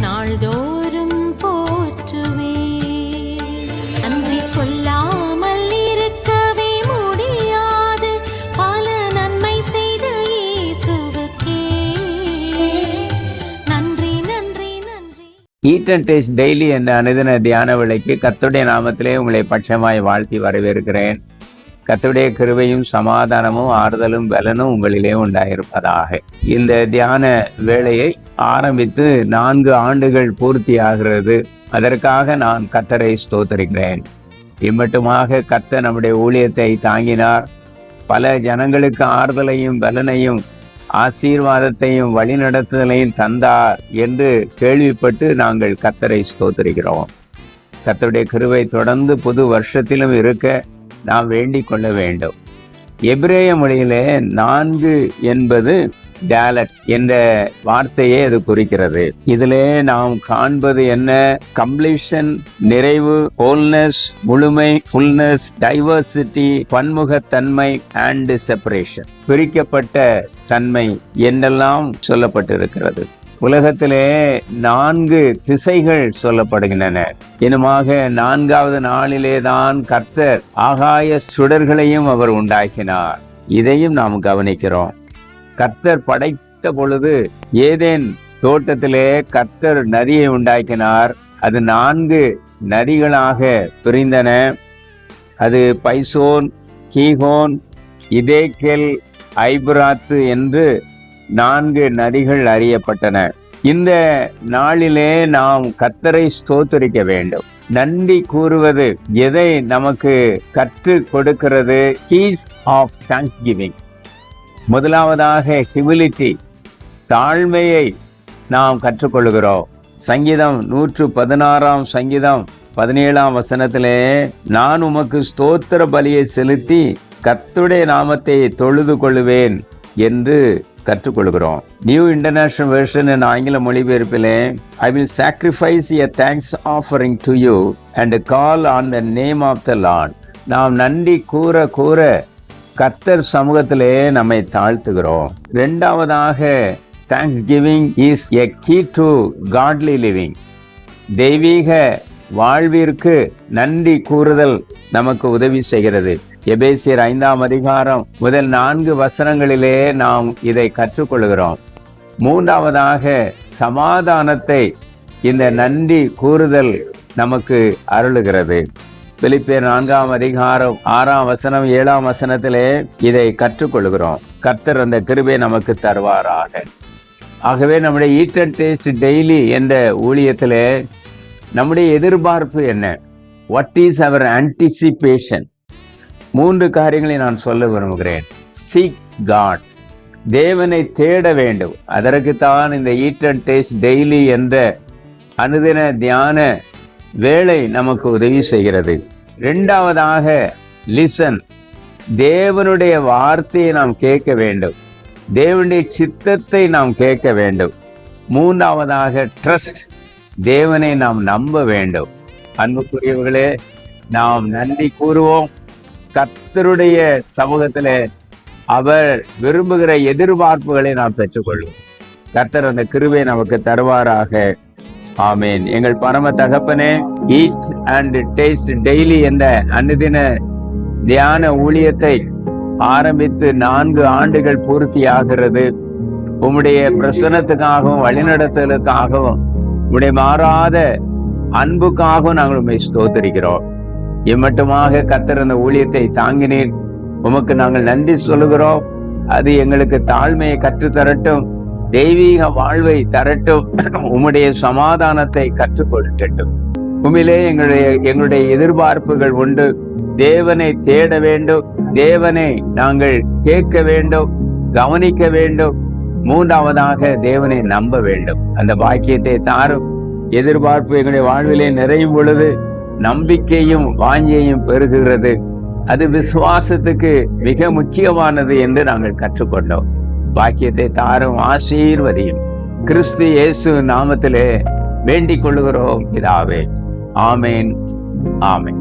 நாள்தோறும் போற்றுவே நன்றி சொல்லாமல் இருக்கவே முடியாது. பல நன்மை செய்த இயேசுவுக்கே. நன்றி நன்றி நன்றி. ஈட் அண்ட் டேஸ்ட் டெய்லி என்ற அனுதன தியான விலைக்கு கத்துடைய நாமத்திலே உங்களை பட்சமாய் வாழ்த்தி வரவேற்கிறேன். கத்துடைய கிருவையும் சமாதானமும் ஆறுதலும் பலனும் உங்களிலே உண்டாயிருப்பதாக. இந்த தியான வேலையை ஆரம்பித்து நான்கு ஆண்டுகள் பூர்த்தி ஆகிறது அதற்காக நான் கத்தரை ஸ்தோத்தரிக்கிறேன். இம்மட்டுமாக கத்த நம்முடைய ஊழியத்தை தாங்கினார். பல ஜனங்களுக்கு ஆறுதலையும் பலனையும் ஆசீர்வாதத்தையும் வழிநடத்துதலையும் தந்தார் என்று கேள்விப்பட்டு நாங்கள் கத்தரை ஸ்தோத்தரிக்கிறோம். கத்தருடைய கிருவை தொடர்ந்து புது வருஷத்திலும் இருக்க நாம் வேண்டிக் கொள்ள வேண்டும். எபிரேய மொழியிலே நான்கு என்பது டேலட் என்ற வார்த்தையே அது குறிக்கிறது. இதிலே நாம் காண்பது என்ன? கம்ப்ளீஷன் நிறைவு ஹோல்னஸ் முழுமை ஃபுல்னஸ் டைவர்சிட்டி பன்முகத்தன்மை அண்ட் செப்பரேஷன் பிரிக்கப்பட்ட தன்மை என்றெல்லாம் சொல்லப்பட்டிருக்கிறது. உலகத்திலே நான்கு திசைகள் சொல்லப்படுகின்றன. இனமாக நான்காவது நாளிலே தான் கர்த்தர் ஆகாய சுடர்களையும் அவர் உண்டாக்கினார். இதையும் நாம் கவனிக்கிறோம். கர்த்தர் படைத்த பொழுது ஏதேன் தோட்டத்திலே கர்த்தர் நதியை உண்டாக்கினார். அது நான்கு நதிகளாக பிரிந்தன. அது பைசோன் கீகோன் இதேக்கெல் ஐப்ராத்து என்று நான்கு நதிகள் அறியப்பட்டன. இந்த நாளிலே நாம் கத்தரை ஸ்தோத்தரிக்க வேண்டும். நன்றி கூறுவது எதை நமக்கு கற்று கொடுக்கிறது? கீஸ் ஆஃப் தேங்க்ஸ் கிவிங் முதலாவதாக ஹியூமிலிட்டி தாழ்மையை நாம் கற்றுக்கொள்கிறோம். சங்கீதம் நூற்று பதினாறாம் சங்கீதம் பதினேழாம் வசனத்திலே நான் உமக்கு ஸ்தோத்திர பலியை செலுத்தி கத்துடைய நாமத்தை தொழுது கொள்வேன் என்று கற்றுக்கொள்கிறோம். நியூ இன்டர்நேஷனல் வெர்ஷன் என் ஆங்கில மொழிபெயர்ப்பிலே I will sacrifice a thanks offering to you and call on the name of the Lord நாம் நன்றி கூற கூற கர்த்தர் சமூகத்திலே நம்மை தாழ்த்துகிறோம். ரெண்டாவதாக thanksgiving is a key to godly living தெய்வீக வாழ்விற்கு நன்றி கூறுதல் நமக்கு உதவி செய்கிறது. எபேசியர் ஐந்தாம் அதிகாரம் முதல் நான்கு வசனங்களிலே நாம் இதை கற்றுக்கொள்கிறோம். மூன்றாவதாக சமாதானத்தை இந்த நன்றி கூறுதல் நமக்கு அருளுகிறது. பிலிப்பியர் நான்காம் அதிகாரம் ஆறாம் வசனம் ஏழாம் வசனத்திலே இதை கற்றுக்கொள்கிறோம். கர்த்தர் அந்த கிருபை நமக்கு தருவாராக. ஆகவே நம்முடைய ஈட் அண்ட் டேஸ்ட் டெய்லி என்ற ஊழியத்திலே நம்முடைய எதிர்பார்ப்பு என்ன? வாட் இஸ் அவர் ஆன்டிசிபேஷன் மூன்று காரியங்களை நான் சொல்ல விரும்புகிறேன். சீக் காட் தேவனை தேட வேண்டும். அதற்குத்தான் இந்த ஈட் அண்ட் டேஸ்ட் டெய்லி என்ற அனுதின தியான வேலை நமக்கு உதவி செய்கிறது. ரெண்டாவதாக லிசன் தேவனுடைய வார்த்தையை நாம் கேட்க வேண்டும். தேவனுடைய சித்தத்தை நாம் கேட்க வேண்டும். மூன்றாவதாக ட்ரஸ்ட் தேவனை நாம் நம்ப வேண்டும். அன்புக்குரியவர்களே நாம் நன்றி கூறுவோம். கர்த்தருடைய சமூகத்திலே அவர் விரும்புகிற எதிர்பார்ப்புகளை நாம் பெற்றுக்கொள்வோம். கர்த்தர் அந்த கிருவை நமக்கு தருவாராக. ஆமேன். எங்கள் பரம தகப்பனே ஈட் அண்ட் டேஸ்ட் டெய்லி என்ற அனுதின தியான ஊழியத்தை ஆரம்பித்து நான்கு ஆண்டுகள் பூர்த்தி ஆகிறது உம்முடைய பிரசனத்துக்காகவும் வழிநடத்தலுக்காகவும் உடைய மாறாத அன்புக்காகவும் நாங்கள் உண்மை ஸ்தோத்தரிக்கிறோம். இம்மட்டுமாக கத்தர் அந்த ஊழியத்தை தாங்கினீர். உமக்கு நாங்கள் நன்றி சொல்லுகிறோம். அது எங்களுக்கு தாழ்மையை கற்றுத்தரட்டும். தெய்வீக வாழ்வை தரட்டும். உம்முடைய சமாதானத்தை கற்றுக்கொள்ளட்டும். உமிலே உண்மையிலே எங்களுடைய எங்களுடைய எதிர்பார்ப்புகள் உண்டு. தேவனை தேட வேண்டும். தேவனை நாங்கள் கேட்க வேண்டும். கவனிக்க வேண்டும். மூன்றாவதாக தேவனை நம்ப வேண்டும். அந்த பாக்கியத்தை தாரும். எதிர்பார்ப்பு எங்களுடைய வாழ்விலே நிறையும் பொழுது நம்பிக்கையும் வாஞ்சியையும் பெருகுகிறது. அது விசுவாசத்துக்கு மிக முக்கியமானது என்று நாங்கள் கற்றுக்கொண்டோம். பாக்கியத்தை தாரும் ஆசீர்வதியும். கிறிஸ்து இயேசு நாமத்திலே வேண்டிக் கொள்கிறோம் இதாவே ஆமேன். ஆமேன்.